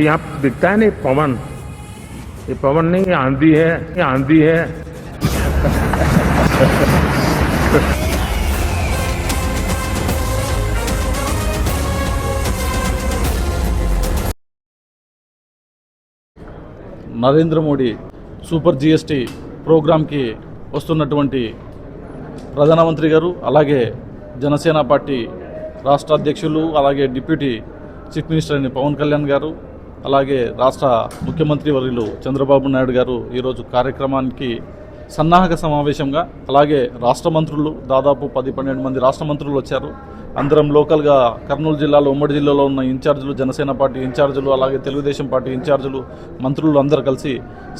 यहाँ दिखता है नहीं पवन ये पवन नहीं आंधी है ये आंधी है నరేంద్ర మోడీ సూపర్ జిఎస్టీ ప్రోగ్రాంకి వస్తున్నటువంటి ప్రధానమంత్రి గారు అలాగే జనసేన పార్టీ రాష్ట్ర అధ్యక్షులు అలాగే డిప్యూటీ చీఫ్ మినిస్టర్ అయిన పవన్ కళ్యాణ్ గారు అలాగే రాష్ట్ర ముఖ్యమంత్రి వర్యులు చంద్రబాబు నాయుడు గారు ఈరోజు కార్యక్రమానికి సన్నాహక సమావేశంగా అలాగే రాష్ట్ర మంత్రులు దాదాపు పది పన్నెండు మంది రాష్ట్ర మంత్రులు వచ్చారు. అందరం లోకల్గా కర్నూలు జిల్లాలో ఉమ్మడి జిల్లాలో ఉన్న ఇన్ఛార్జీలు జనసేన పార్టీ ఇన్ఛార్జీలు అలాగే తెలుగుదేశం పార్టీ ఇన్ఛార్జీలు మంత్రులు అందరూ కలిసి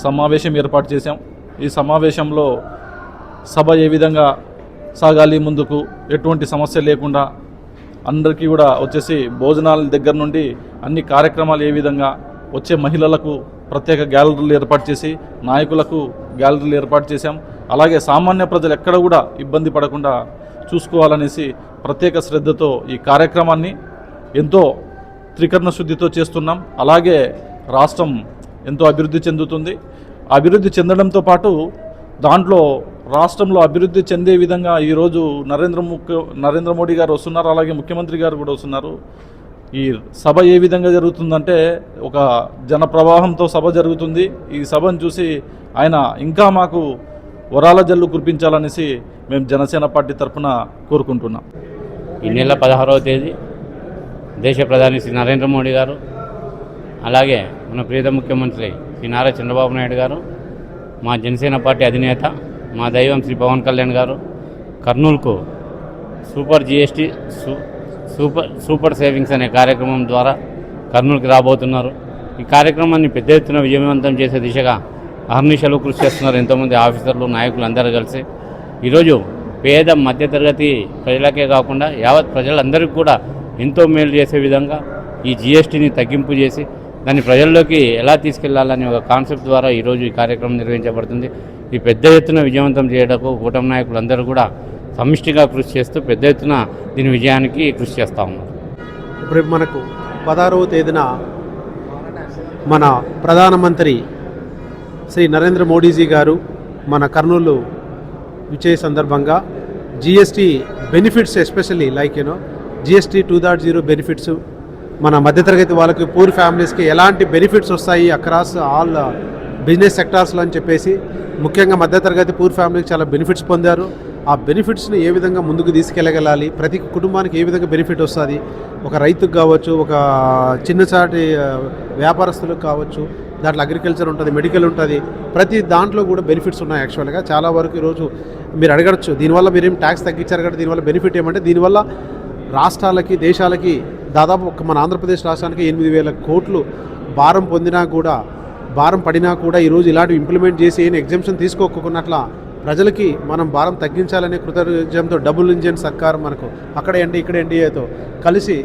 సమావేశం ఏర్పాటు చేశాం. ఈ సమావేశంలో సభ ఏ విధంగా సాగాలి ముందుకు ఎటువంటి సమస్య లేకుండా అందరికీ కూడా వచ్చేసి భోజనాల దగ్గర నుండి అన్ని కార్యక్రమాలు ఏ విధంగా వచ్చే మహిళలకు ప్రత్యేక గ్యాలరీలు ఏర్పాటు చేసి నాయకులకు గ్యాలరీలు ఏర్పాటు చేశాం. అలాగే సామాన్య ప్రజలు ఎక్కడ కూడా ఇబ్బంది పడకుండా చూసుకోవాలనేసి ప్రత్యేక శ్రద్ధతో ఈ కార్యక్రమాన్ని ఎంతో త్రికరణ శుద్ధితో చేస్తున్నాం. అలాగే రాష్ట్రం ఎంతో అభివృద్ధి చెందుతుంది. అభివృద్ధి చెందడంతో పాటు దాంట్లో రాష్ట్రంలో అభివృద్ధి చెందే విధంగా ఈరోజు నరేంద్ర ముఖ్య నరేంద్ర మోడీ గారు వస్తున్నారు అలాగే ముఖ్యమంత్రి గారు కూడా వస్తున్నారు. ఈ సభ ఏ విధంగా జరుగుతుందంటే ఒక జన ప్రవాహంతో సభ జరుగుతుంది. ఈ సభను చూసి ఆయన ఇంకా మాకు వరాల జల్లు కురిపించాలనేసి మేము జనసేన పార్టీ తరఫున కోరుకుంటున్నాం. ఈ నెల పదహారవ తేదీ దేశ ప్రధాని శ్రీ నరేంద్ర మోడీ గారు అలాగే మన ప్రియత ముఖ్యమంత్రి శ్రీ నారా చంద్రబాబు నాయుడు గారు మా జనసేన పార్టీ అధినేత మా దైవం శ్రీ పవన్ కళ్యాణ్ గారు కర్నూలుకు సూపర్ జిఎస్టీ సూ సూపర్ సూపర్ సేవింగ్స్ అనే కార్యక్రమం ద్వారా కర్నూలుకి రాబోతున్నారు. ఈ కార్యక్రమాన్ని పెద్ద ఎత్తున విజయవంతం చేసే దిశగా అహర్నిశలు కృషి చేస్తున్నారు ఎంతోమంది ఆఫీసర్లు నాయకులు అందరూ కలిసి. ఈరోజు పేద మధ్యతరగతి ప్రజలకే కాకుండా యావత్ ప్రజలందరికీ కూడా ఎంతో మేలు చేసే విధంగా ఈ జిఎస్టీని తగ్గింపు చేసి దాన్ని ప్రజల్లోకి ఎలా తీసుకెళ్ళాలని ఒక కాన్సెప్ట్ ద్వారా ఈరోజు ఈ కార్యక్రమం నిర్వహించబడుతుంది. ఈ పెద్ద ఎత్తున విజయవంతం చేయడానికి కూటమి నాయకులందరూ కూడా సమిష్టిగా కృషి చేస్తూ పెద్ద ఎత్తున దీని విజయానికి కృషి చేస్తూ ఉన్నారు. ఇప్పుడు మనకు పదహారవ తేదీన మన ప్రధానమంత్రి శ్రీ నరేంద్ర మోడీజీ గారు మన కర్నూలు విజయ సందర్భంగా GST benefits especially like you know GST two dot zero benefits మన మధ్యతరగతి వాళ్ళకి పూర్ ఫ్యామిలీస్కి ఎలాంటి బెనిఫిట్స్ వస్తాయి అక్రాస్ ఆల్ బిజినెస్ సెక్టార్స్లో అని చెప్పేసి ముఖ్యంగా మధ్యతరగతి పూర్ ఫ్యామిలీకి చాలా బెనిఫిట్స్ పొందారు. ఆ బెనిఫిట్స్ని ఏ విధంగా ముందుకు తీసుకెళ్ళగలాలి? ప్రతి కుటుంబానికి ఏ విధంగా బెనిఫిట్ వస్తుంది? ఒక రైతుకు కావచ్చు ఒక చిన్నచాటి వ్యాపారస్తులకు కావచ్చు దాంట్లో అగ్రికల్చర్ ఉంటుంది మెడికల్ ఉంటుంది. ప్రతి దాంట్లో కూడా బెనిఫిట్స్ ఉన్నాయి యాక్చువల్గా. చాలా వరకు ఈరోజు మీరు అడగచ్చు దీనివల్ల మీరేం ట్యాక్స్ తగ్గించారు కాబట్టి దీనివల్ల బెనిఫిట్ ఏమంటే దీనివల్ల రాష్ట్రాలకి దేశాలకి దాదాపు ఒక మన ఆంధ్రప్రదేశ్ రాష్ట్రానికి ఎనిమిది వేల కోట్లు భారం పొందినా కూడా భారం పడినా కూడా ఈరోజు ఇలాంటివి ఇంప్లిమెంట్ చేసి ఏం ఎగ్జామ్షన్ తీసుకోకున్నట్ల ప్రజలకి మనం భారం తగ్గించాలనే కృతజ్ఞంతో డబుల్ ఇంజిన్ సర్కార్ మనకు అక్కడ ఎన్డీ ఇక్కడ ఎన్డీఏతో కలిసి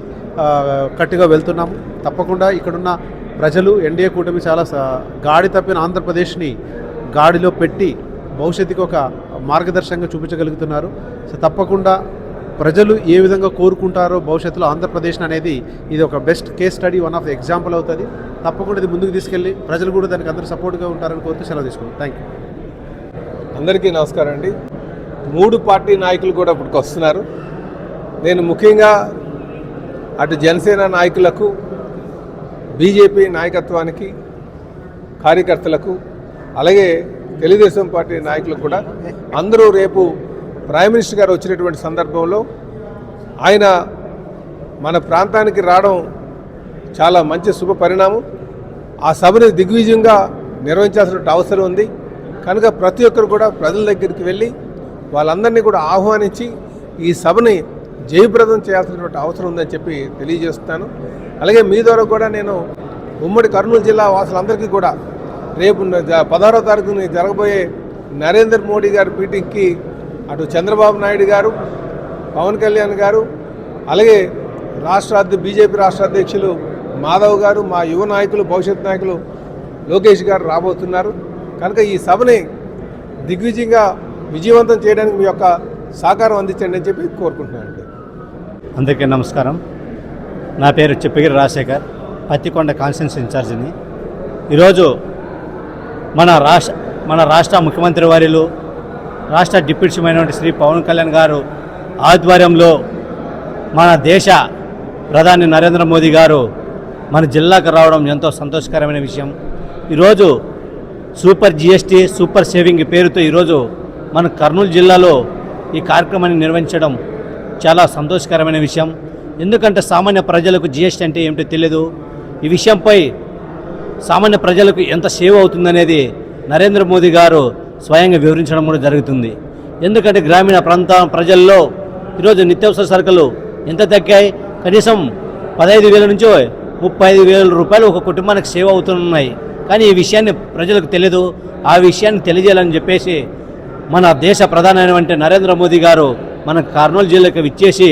కట్టుగా వెళ్తున్నాము. తప్పకుండా ఇక్కడున్న ప్రజలు ఎన్డీఏ కూటమి చాలా స- గాడి తప్పిన ఆంధ్రప్రదేశ్ని గాడిలో పెట్టి భవిష్యత్తుకి ఒక మార్గదర్శకంగా చూపించగలుగుతున్నారు. సో తప్పకుండా ప్రజలు ఏ విధంగా కోరుకుంటారో భవిష్యత్తులో ఆంధ్రప్రదేశ్ అనేది ఇది ఒక best case study one of example అవుతుంది. తప్పకుండా ఇది ముందుకు తీసుకెళ్ళి ప్రజలు కూడా దానికి అందరూ సపోర్ట్గా ఉంటారని కోరుతూ సెలవు తీసుకుంటాం థ్యాంక్ యూ అందరికీ నమస్కారం అండి. మూడు పార్టీ నాయకులు కూడా ఇప్పటికి వస్తున్నారు. నేను ముఖ్యంగా అటు జనసేన నాయకులకు బీజేపీ నాయకత్వానికి కార్యకర్తలకు అలాగే తెలుగుదేశం పార్టీ నాయకులకు కూడా అందరూ రేపు ప్రైమ్ మినిస్టర్ గారు వచ్చినటువంటి సందర్భంలో ఆయన మన ప్రాంతానికి రావడం చాలా మంచి శుభ పరిణామం. ఆ సభని దిగ్విజయంగా నిర్వహించాల్సిన అవసరం ఉంది. కనుక ప్రతి ఒక్కరు కూడా ప్రజల దగ్గరికి వెళ్ళి వాళ్ళందరినీ కూడా ఆహ్వానించి ఈ సభని జయప్రదం చేయాల్సినటువంటి అవసరం ఉందని చెప్పి తెలియజేస్తున్నాను. అలాగే మీ ద్వారా కూడా నేను ఉమ్మడి కర్నూలు జిల్లా వాసులందరికీ కూడా రేపు జ- పదహారో తారీఖున జరగబోయే నరేంద్ర మోడీ గారి మీటింగ్కి అటు చంద్రబాబు నాయుడు గారు పవన్ కళ్యాణ్ గారు అలాగే రాష్ట్ర బీజేపీ రాష్ట్ర అధ్యక్షులు మాధవ్ గారు మా యువ నాయకులు భవిష్యత్ నాయకులు లోకేష్ గారు రాబోతున్నారు. కనుక ఈ సభని దిగ్విజయంగా విజయవంతం చేయడానికి మీ యొక్క సహకారం అందించండి అని చెప్పి కోరుకుంటున్నానండి. అందరికీ నమస్కారం. నా పేరు చెప్పగిరి రాజశేఖర్ పత్తికొండ కాన్స్టెన్స్ ఇన్ఛార్జిని. ఈరోజు మన రాష్ట్ర మన రాష్ట్ర ముఖ్యమంత్రి వారిలో రాష్ట్ర డిప్యూటీ సీఎం అయినటువంటి శ్రీ పవన్ కళ్యాణ్ గారు ఆధ్వర్యంలో మన దేశ ప్రధాని నరేంద్ర మోదీ గారు మన జిల్లాకు రావడం ఎంతో సంతోషకరమైన విషయం. ఈరోజు సూపర్ జిఎస్టీ సూపర్ సేవింగ్ పేరుతో ఈరోజు మన కర్నూలు జిల్లాలో ఈ కార్యక్రమాన్ని నిర్వహించడం చాలా సంతోషకరమైన విషయం. ఎందుకంటే సామాన్య ప్రజలకు జిఎస్టీ అంటే ఏమిటో తెలియదు ఈ విషయంపై సామాన్య ప్రజలకు ఎంత సేవ్ అవుతుందనేది నరేంద్ర మోదీ గారు స్వయంగా వివరించడం కూడా జరుగుతుంది. ఎందుకంటే గ్రామీణ ప్రాంత ప్రజల్లో ఈరోజు నిత్యావసర సరుకులు ఎంత తగ్గాయి? కనీసం పదహైదు వేల నుంచి ముప్పై ఐదు వేల రూపాయలు ఒక కుటుంబానికి సేవ్ అవుతున్నాయి. కానీ ఈ విషయాన్ని ప్రజలకు తెలియదు ఆ విషయాన్ని తెలియజేయాలని చెప్పేసి మన దేశ ప్రధానమైనటువంటి నరేంద్ర మోదీ గారు మన కర్నూలు జిల్లాకు విచ్చేసి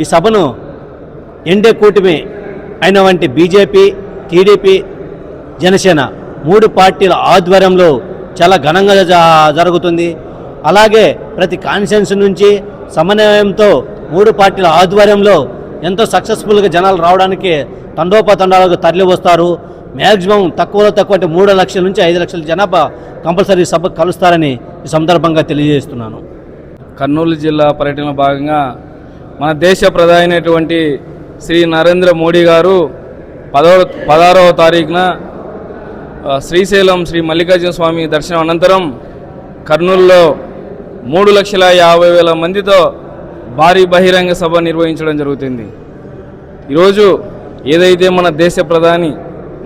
ఈ సభను ఎండే కూటమి అయినటువంటి బీజేపీ టీడీపీ జనసేన మూడు పార్టీల ఆధ్వర్యంలో చాలా ఘనంగా జ- జరుగుతుంది. అలాగే ప్రతి కాన్షియన్స్ నుంచి సమన్వయంతో మూడు పార్టీల ఆధ్వర్యంలో ఎంతో సక్సెస్ఫుల్గా జనాలు రావడానికి తండోపతండాలకు తరలి వస్తారు మ్యాక్సిమం తక్కువలో తక్కువ అంటే మూడు లక్షల నుంచి ఐదు లక్షల జనాభా కంపల్సరీ సభకు కలుస్తారని ఈ సందర్భంగా తెలియజేస్తున్నాను. కర్నూలు జిల్లా పర్యటనలో భాగంగా మన దేశ ప్రధాని అయినటువంటి శ్రీ నరేంద్ర మోడీ గారు పదవ పదహారవ తారీఖున శ్రీశైలం శ్రీ మల్లికార్జున స్వామి దర్శనం అనంతరం కర్నూలులో మూడు లక్షల యాభై వేల మందితో భారీ బహిరంగ సభ నిర్వహించడం జరుగుతుంది. ఈరోజు ఏదైతే మన దేశ ప్రధాని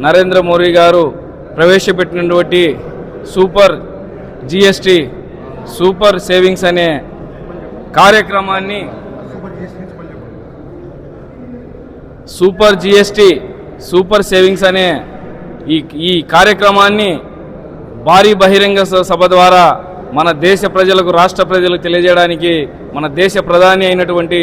నరేంద్ర మోడీ గారు ప్రవేశపెట్టినటువంటి సూపర్ జిఎస్టి సూపర్ సేవింగ్స్ అనే కార్యక్రమాన్ని సూపర్ జిఎస్టి సూపర్ సేవింగ్స్ అనే ఈ ఈ కార్యక్రమాన్ని భారీ బహిరంగ స- సభ ద్వారా మన దేశ ప్రజలకు రాష్ట్ర ప్రజలకు తెలియజేయడానికి మన దేశ ప్రధాని అయినటువంటి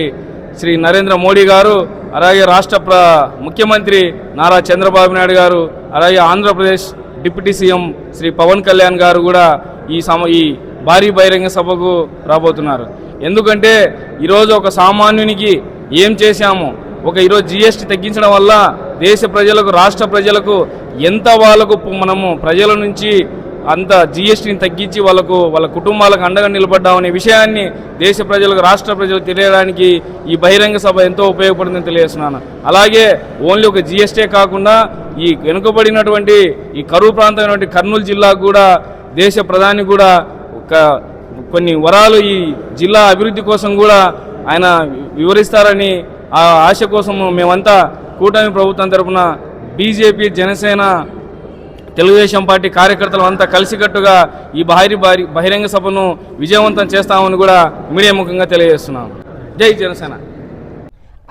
శ్రీ నరేంద్ర మోడీ గారు అలాగే రాష్ట్ర ప్ర ముఖ్యమంత్రి నారా చంద్రబాబు నాయుడు గారు అలాగే ఆంధ్రప్రదేశ్ డిప్యూటీ సీఎం శ్రీ పవన్ కళ్యాణ్ గారు కూడా ఈ సమ ఈ భారీ బహిరంగ సభకు రాబోతున్నారు. ఎందుకంటే ఈరోజు ఒక సామాన్యునికి ఏం చేశాము? ఒక ఈరోజు జిఎస్టీ తగ్గించడం వల్ల దేశ ప్రజలకు రాష్ట్ర ప్రజలకు ఎంత వాళ్ళకు మనము ప్రజల నుంచి అంత జిఎస్టీని తగ్గించి వాళ్ళకు వాళ్ళ కుటుంబాలకు అండగా నిలబడ్డామనే విషయాన్ని దేశ ప్రజలకు రాష్ట్ర ప్రజలకు తెలియడానికి ఈ బహిరంగ సభ ఎంతో ఉపయోగపడుతుందని తెలియజేస్తున్నాను. అలాగే ఓన్లీ ఒక జిఎస్టీ కాకుండా ఈ వెనుకబడినటువంటి ఈ కరువు ప్రాంతమైనటువంటి కర్నూలు జిల్లాకు కూడా దేశ ప్రధాని కూడా ఒక కొన్ని వరాలు ఈ జిల్లా అభివృద్ధి కోసం కూడా ఆయన వివరిస్తారని ఆ ఆశ కోసం మేమంతా కూటమి ప్రభుత్వం తరఫున బీజేపీ జనసేన తెలుగుదేశం పార్టీ కార్యకర్తలు అంతా కలిసికట్టుగా ఈ భారీ భారీ బహిరంగ సభను విజయవంతం చేస్తామని కూడా మీడియా ముఖంగా తెలియజేస్తున్నాం. జై జనసేన.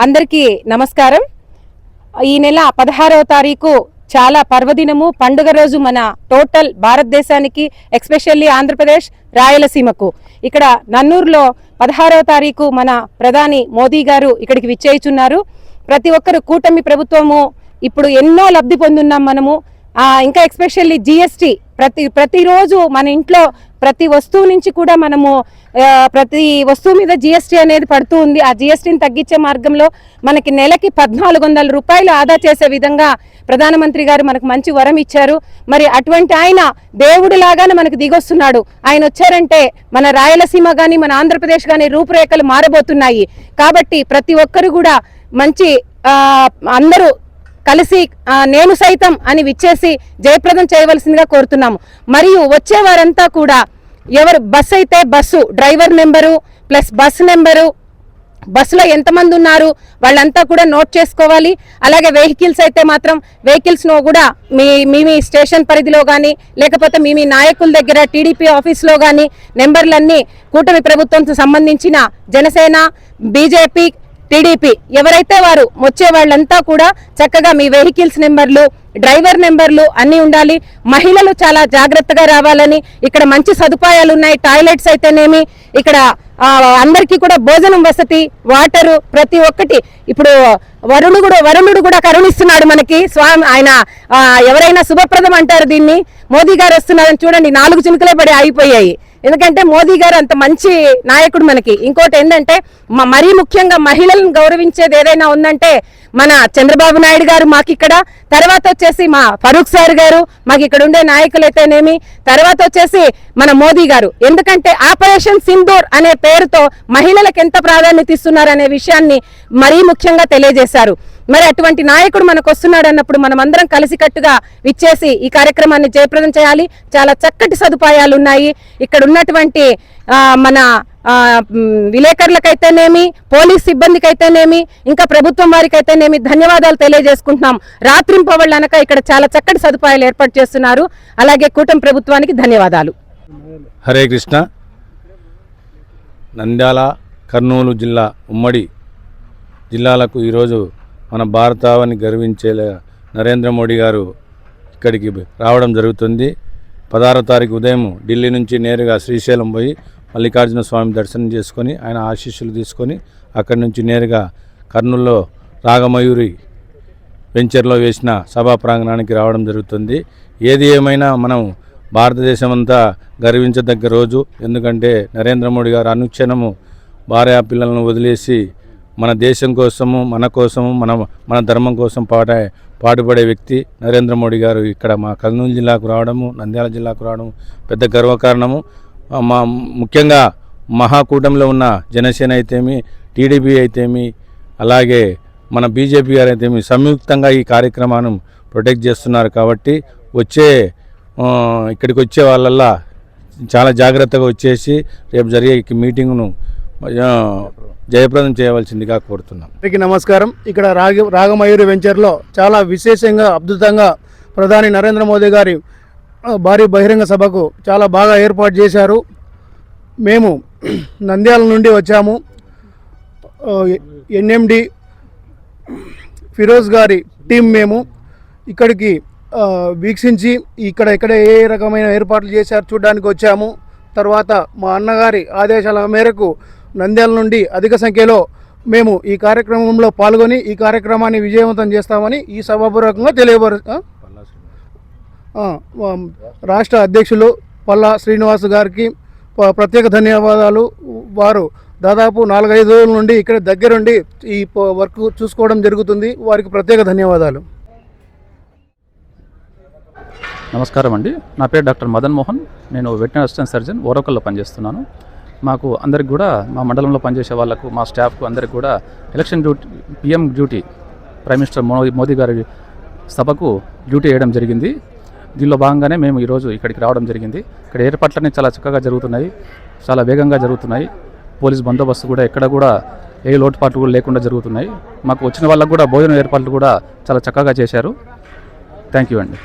అందరికీ నమస్కారం. ఈ నెల పదహారవ తారీఖు చాలా పర్వదినము. పండుగ రోజు మన టోటల్ భారతదేశానికి ఎక్స్పెషల్లీ ఆంధ్రప్రదేశ్ రాయలసీమకు. ఇక్కడ నన్నూరులో పదహారవ తారీఖు మన ప్రధాని మోదీ గారు ఇక్కడికి విచ్చేయుచున్నారు. ప్రతి ఒక్కరు కూటమి ప్రభుత్వము ఇప్పుడు ఎన్నో లబ్ధి పొందున్నాం మనము. ఇంకా ఎక్స్పెషల్లీ జిఎస్టీ ప్రతి ప్రతిరోజు మన ఇంట్లో ప్రతి వస్తువు నుంచి కూడా మనము ప్రతి వస్తువు మీద జిఎస్టీ అనేది పడుతూ ఉంది. ఆ జిఎస్టీని తగ్గించే మార్గంలో మనకి నెలకి పద్నాలుగు వందల రూపాయలు ఆదా చేసే విధంగా ప్రధానమంత్రి గారు మనకు మంచి వరం ఇచ్చారు. మరి అటువంటి ఆయన దేవుడు లాగానే మనకు దిగొస్తున్నాడు. ఆయన వచ్చారంటే మన రాయలసీమ కానీ మన ఆంధ్రప్రదేశ్ కానీ రూపురేఖలు మారబోతున్నాయి. కాబట్టి ప్రతి ఒక్కరు కూడా మంచి అందరూ కలిసి నేను సైతం అని విచ్చేసి జయప్రదం చేయవలసిందిగా కోరుతున్నాము. మరియు వచ్చే వారంతా కూడా ఎవరు బస్ అయితే bus driver number plus bus number బస్సులో ఎంతమంది ఉన్నారు వాళ్ళంతా కూడా నోట్ చేసుకోవాలి. అలాగే వెహికల్స్ అయితే మాత్రం వెహికల్స్ను కూడా మీ మీ మీ స్టేషన్ పరిధిలో కానీ లేకపోతే మీ మీ నాయకుల దగ్గర టీడీపీ ఆఫీస్లో కానీ నెంబర్లన్నీ కూటమి ప్రభుత్వంతో సంబంధించిన జనసేన బీజేపీ టీడీపీ ఎవరైతే వారు వచ్చే వాళ్ళంతా కూడా చక్కగా మీ వెహికల్స్ నెంబర్లు డ్రైవర్ నెంబర్లు అన్నీ ఉండాలి. మహిళలు చాలా జాగ్రత్తగా రావాలని ఇక్కడ మంచి సదుపాయాలు ఉన్నాయి. టాయిలెట్స్ అయితేనేమి ఇక్కడ అందరికీ కూడా భోజనం వసతి వాటరు ప్రతి ఒక్కటి. ఇప్పుడు వరుణుడు వరుణుడు కూడా కరుణిస్తున్నాడు మనకి. స్వామి ఆయన ఎవరైనా శుభప్రదం అంటారు దీన్ని. మోదీ గారు వస్తున్నారని చూడండి నాలుగు చినుకులే పడి అయిపోయాయి ఎందుకంటే మోదీ గారు అంత మంచి నాయకుడు మనకి. ఇంకోటి ఏంటంటే మరీ ముఖ్యంగా మహిళలను గౌరవించేది ఏదైనా ఉందంటే మన చంద్రబాబు నాయుడు గారు మాకు ఇక్కడ తర్వాత వచ్చేసి మా ఫరూక్ సార్ గారు మాకు ఇక్కడ ఉండే నాయకులైతేనేమి తర్వాత వచ్చేసి మన మోదీ గారు. ఎందుకంటే ఆపరేషన్ సింధూర్ అనే పేరుతో మహిళలకు ఎంత ప్రాధాన్యత ఇస్తున్నారు అనే విషయాన్ని మరీ ముఖ్యంగా తెలియజేశారు. మరి అటువంటి నాయకుడు మనకు వస్తున్నాడు అన్నప్పుడు మనం అందరం కలిసికట్టుగా విచ్చేసి ఈ కార్యక్రమాన్ని జయప్రదం చేయాలి. చాలా చక్కటి సదుపాయాలు ఉన్నాయి ఇక్కడ ఉన్నటువంటి మన విలేకరులకైతేనేమి పోలీస్ సిబ్బందికి అయితేనేమి ఇంకా ప్రభుత్వం వారికి అయితేనేమి ధన్యవాదాలు తెలియజేసుకుంటున్నాం. రాత్రింపవళ్ళు అనక ఇక్కడ చాలా చక్కటి సదుపాయాలు ఏర్పాటు చేస్తున్నారు. అలాగే కూటమి ప్రభుత్వానికి ధన్యవాదాలు. హరే కృష్ణ. నంద్యాల కర్నూలు జిల్లా ఉమ్మడి జిల్లాలకు ఈరోజు మన భారతావని గర్వించేలా నరేంద్ర మోడీ గారు ఇక్కడికి రావడం జరుగుతుంది. పదహారో తారీఖు ఉదయం ఢిల్లీ నుంచి నేరుగా శ్రీశైలం పోయి మల్లికార్జున స్వామి దర్శనం చేసుకొని ఆయన ఆశీస్సులు తీసుకొని అక్కడి నుంచి నేరుగా కర్నూల్లో రాగమయూరి వెంచర్లో వేసిన సభా ప్రాంగణానికి రావడం జరుగుతుంది. ఏది ఏమైనా మనం భారతదేశం అంతా గర్వించదగ్గ రోజు. ఎందుకంటే నరేంద్ర మోడీ గారు అనుక్షణము భార్య పిల్లలను వదిలేసి మన దేశం కోసము మన కోసము మన మన ధర్మం కోసం పాట పాటుపడే వ్యక్తి నరేంద్ర మోడీ గారు ఇక్కడ మా కర్నూలు జిల్లాకు రావడము నంద్యాల జిల్లాకు రావడం పెద్ద గర్వకారణము. మా ముఖ్యంగా మహాకూటమిలో ఉన్న జనసేన అయితేమి టీడీపీ అయితేమి అలాగే మన బీజేపీ గారు అయితేమి సంయుక్తంగా ఈ కార్యక్రమాన్ని ప్రొటెక్ట్ చేస్తున్నారు కాబట్టి వచ్చే ఇక్కడికి వచ్చే వాళ్ళల్లా చాలా జాగ్రత్తగా వచ్చేసి రేపు జరిగే మీటింగ్ను జయప్రదం చేయవలసిందిగా కోరుతున్నాం. అందరికీ నమస్కారం. ఇక్కడ రాగ రాగమయూరి వెంచర్లో చాలా విశేషంగా అద్భుతంగా ప్రధాని నరేంద్ర మోదీ గారి భారీ బహిరంగ సభకు చాలా బాగా ఏర్పాటు చేశారు. మేము నంద్యాల నుండి వచ్చాము. ఎన్ఎండి ఫిరోజ్ గారి టీం మేము ఇక్కడికి వీక్షించి ఇక్కడ ఇక్కడ ఏ రకమైన ఏర్పాట్లు చేశారు చూడడానికి వచ్చాము. తర్వాత మా అన్నగారి ఆదేశాల మేరకు నంద్యాల నుండి అధిక సంఖ్యలో మేము ఈ కార్యక్రమంలో పాల్గొని ఈ కార్యక్రమాన్ని విజయవంతం చేస్తామని ఈ సభాపూర్వకంగా తెలియపరు రాష్ట్ర అధ్యక్షులు పల్లా శ్రీనివాస్ గారికి ప్రత్యేక ధన్యవాదాలు. వారు దాదాపు నాలుగైదు రోజుల నుండి ఇక్కడ దగ్గరుండి ఈ వర్క్ చూసుకోవడం జరుగుతుంది. వారికి ప్రత్యేక ధన్యవాదాలు. నమస్కారం అండి. నా పేరు డాక్టర్ మదన్ మోహన్. నేను వెటనరీ అసిస్టెంట్ సర్జన్ ఓరకల్లో పనిచేస్తున్నాను. మాకు అందరికి కూడా మా మండలంలో పనిచేసే వాళ్ళకు మా స్టాఫ్కు అందరికి కూడా election duty PM duty prime minister Modi Modi గారి సభకు డ్యూటీ వేయడం జరిగింది. దీనిలో భాగంగానే మేము ఈరోజు ఇక్కడికి రావడం జరిగింది. ఇక్కడ ఏర్పాట్లన్నీ చాలా చక్కగా జరుగుతున్నాయి. చాలా వేగంగా జరుగుతున్నాయి. పోలీస్ బందోబస్తు కూడా ఎక్కడ కూడా ఏ లోటుపాట్లు కూడా లేకుండా జరుగుతున్నాయి. మాకు వచ్చిన వాళ్ళకు కూడా భోజనం ఏర్పాట్లు కూడా చాలా చక్కగా చేశారు. థ్యాంక్ యూ అండి.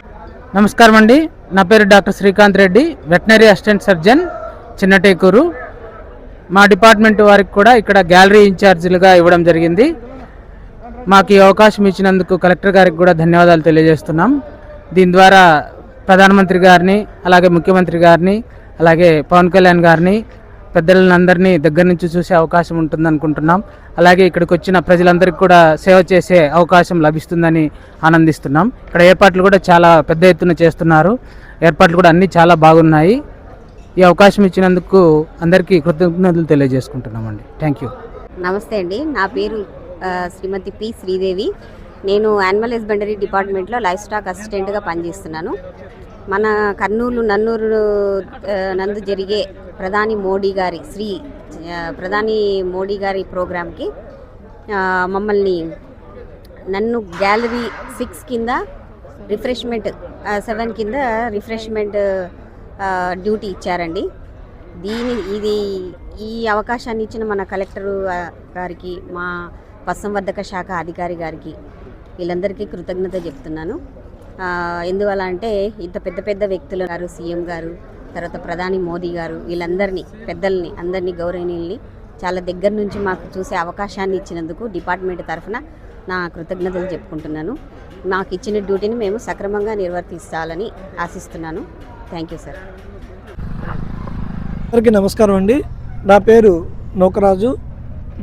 నమస్కారం అండి. నా పేరు doctor Srikanth Reddy veterinary assistant surgeon Chinnatekur. మా డిపార్ట్మెంట్ వారికి కూడా ఇక్కడ గ్యాలరీ ఇన్ఛార్జీలుగా ఇవ్వడం జరిగింది. మాకు ఈ అవకాశం ఇచ్చినందుకు కలెక్టర్ గారికి కూడా ధన్యవాదాలు తెలియజేస్తున్నాం. దీని ద్వారా ప్రధానమంత్రి గారిని అలాగే ముఖ్యమంత్రి గారిని అలాగే పవన్ కళ్యాణ్ గారిని పెద్దలందరినీ దగ్గర నుంచి చూసే అవకాశం ఉంటుంది అనుకుంటున్నాం అలాగే ఇక్కడికి వచ్చిన ప్రజలందరికీ కూడా సేవ చేసే అవకాశం లభిస్తుందని ఆనందిస్తున్నాం. ఇక్కడ ఏర్పాట్లు కూడా చాలా పెద్ద ఎత్తున చేస్తున్నారు. ఏర్పాట్లు కూడా అన్నీ చాలా బాగున్నాయి. ఈ అవకాశం ఇచ్చినందుకు అందరికీ కృతజ్ఞతలు తెలియజేసుకుంటున్నామండి. Thank you. నమస్తే అండి. నా పేరు శ్రీమతి పి శ్రీదేవి. నేను యానిమల్ హస్బెండరీ డిపార్ట్మెంట్లో లైఫ్ స్టాక్ అసిస్టెంట్గా పనిచేస్తున్నాను. మన కర్నూలు నన్నూరు నందు జరిగే ప్రధాని మోడీ గారి శ్రీ ప్రధాని మోడీ గారి ప్రోగ్రాంకి మమ్మల్ని నన్ను గ్యాలరీ సిక్స్ కింద రిఫ్రెష్మెంట్ సెవెన్ కింద రిఫ్రెష్మెంట్ డ్యూటీ ఇచ్చారండి. దీని ఇది ఈ అవకాశాన్ని ఇచ్చిన మన కలెక్టర్ గారికి మా పశుసంవర్ధక శాఖ అధికారి గారికి వీళ్ళందరికీ కృతజ్ఞత చెప్తున్నాను. ఎందువల్ల అంటే ఇంత పెద్ద పెద్ద వ్యక్తులు గారు సీఎం గారు తర్వాత ప్రధాని మోదీ గారు వీళ్ళందరినీ పెద్దల్ని అందరినీ గౌరవనీయుల్ని చాలా దగ్గర నుంచి మాకు చూసే అవకాశాన్ని ఇచ్చినందుకు డిపార్ట్మెంట్ తరఫున నా కృతజ్ఞతలు చెప్పుకుంటున్నాను. మాకు ఇచ్చిన డ్యూటీని మేము సక్రమంగా నిర్వర్తిస్తాలని ఆశిస్తున్నాను. Thank you sir. అందరికీ నమస్కారం అండి. నా పేరు నౌకరాజు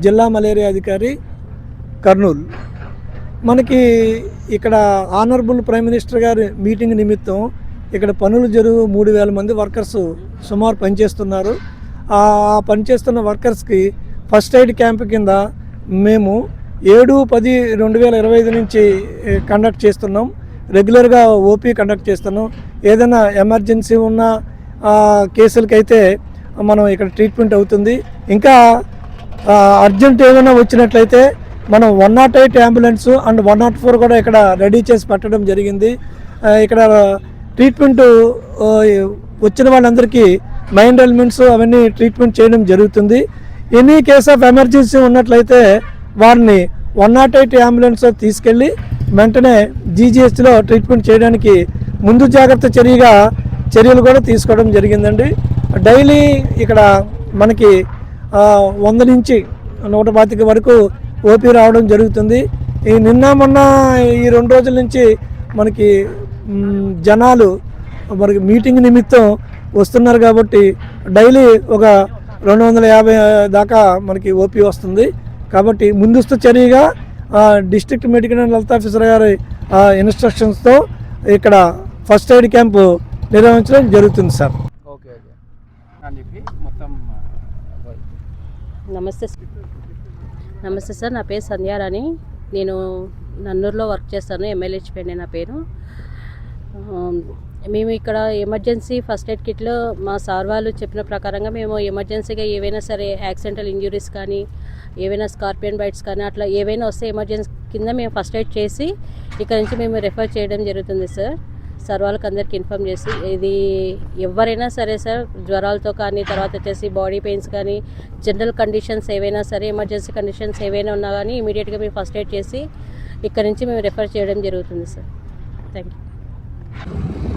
జిల్లా మలేరియా అధికారి కర్నూలు. మనకి ఇక్కడ ఆనరబుల్ ప్రైమ్ మినిస్టర్ గారి మీటింగ్ నిమిత్తం ఇక్కడ పనులు జరుగు మూడు వేల మంది వర్కర్స్ సుమారు పనిచేస్తున్నారు. ఆ పనిచేస్తున్న వర్కర్స్కి ఫస్ట్ ఎయిడ్ క్యాంప్ కింద మేము ఏడు పది రెండు వేల ఇరవై ఐదు నుంచి కండక్ట్ చేస్తున్నాం. రెగ్యులర్గా ఓపీ కండక్ట్ చేస్తున్నాం. ఏదైనా ఎమర్జెన్సీ ఉన్న కేసులకైతే మనం ఇక్కడ ట్రీట్మెంట్ అవుతుంది. ఇంకా అర్జెంట్ ఏమైనా వచ్చినట్లయితే మనం one not eight ambulance and one not four కూడా ఇక్కడ రెడీ చేసి పెట్టడం జరిగింది. ఇక్కడ ట్రీట్మెంట్ వచ్చిన వాళ్ళందరికీ మైండ్ ఎలిమెంట్స్ అవన్నీ ట్రీట్మెంట్ చేయడం జరుగుతుంది. ఎనీ కేస్ ఆఫ్ ఎమర్జెన్సీ ఉన్నట్లయితే వారిని వన్ నాట్ ఎయిట్ అంబులెన్స్ తీసుకెళ్ళి వెంటనే జీజీహెచ్లో ట్రీట్మెంట్ చేయడానికి ముందు జాగ్రత్త చర్యగా చర్యలు కూడా తీసుకోవడం జరిగిందండి. డైలీ ఇక్కడ మనకి వంద నుంచి నూట పాతిక వరకు ఓపీ రావడం జరుగుతుంది. ఈ నిన్న మొన్న ఈ రెండు రోజుల నుంచి మనకి జనాలు మనకి మీటింగ్ నిమిత్తం వస్తున్నారు కాబట్టి డైలీ ఒక రెండు వందల యాభై దాకా మనకి ఓపీ వస్తుంది. కాబట్టి ముందస్తు చర్యగా district medical and health officer గారి ఇన్స్ట్రక్షన్స్తో ఇక్కడ ఫస్ట్ ఎయిడ్ క్యాంపు నిర్వహించడం జరుగుతుంది సార్. ఓకే మొత్తం నమస్తే. సార్. నమస్తే సార్ నా పేరు సంధ్యారాణి నేను నన్నూరులో వర్క్ చేస్తాను ఎమ్మెల్యేచ్చిపోయింది నా పేరు. మేము ఇక్కడ ఎమర్జెన్సీ ఫస్ట్ ఎయిడ్ కిట్లో మా సార్ వాళ్ళు చెప్పిన ప్రకారంగా మేము ఎమర్జెన్సీగా ఏవైనా సరే యాక్సిడెంటల్ ఇంజురీస్ కానీ ఏవైనా స్కార్పియన్ బైట్స్ కానీ అట్లా ఏవైనా వస్తే ఎమర్జెన్సీ కింద మేము ఫస్ట్ ఎయిడ్ చేసి ఇక్కడ నుంచి మేము రెఫర్ చేయడం జరుగుతుంది సార్. సార్ వాళ్ళకి అందరికి ఇన్ఫామ్ చేసి ఇది ఎవరైనా సరే సార్ జ్వరాలతో కానీ తర్వాత వచ్చేసి బాడీ పెయిన్స్ కానీ జనరల్ కండిషన్స్ ఏవైనా సరే ఎమర్జెన్సీ కండిషన్స్ ఏవైనా ఉన్నా కానీ ఇమీడియట్గా మేము ఫస్ట్ ఎయిడ్ చేసి ఇక్కడ నుంచి మేము రెఫర్ చేయడం జరుగుతుంది సార్. Thank you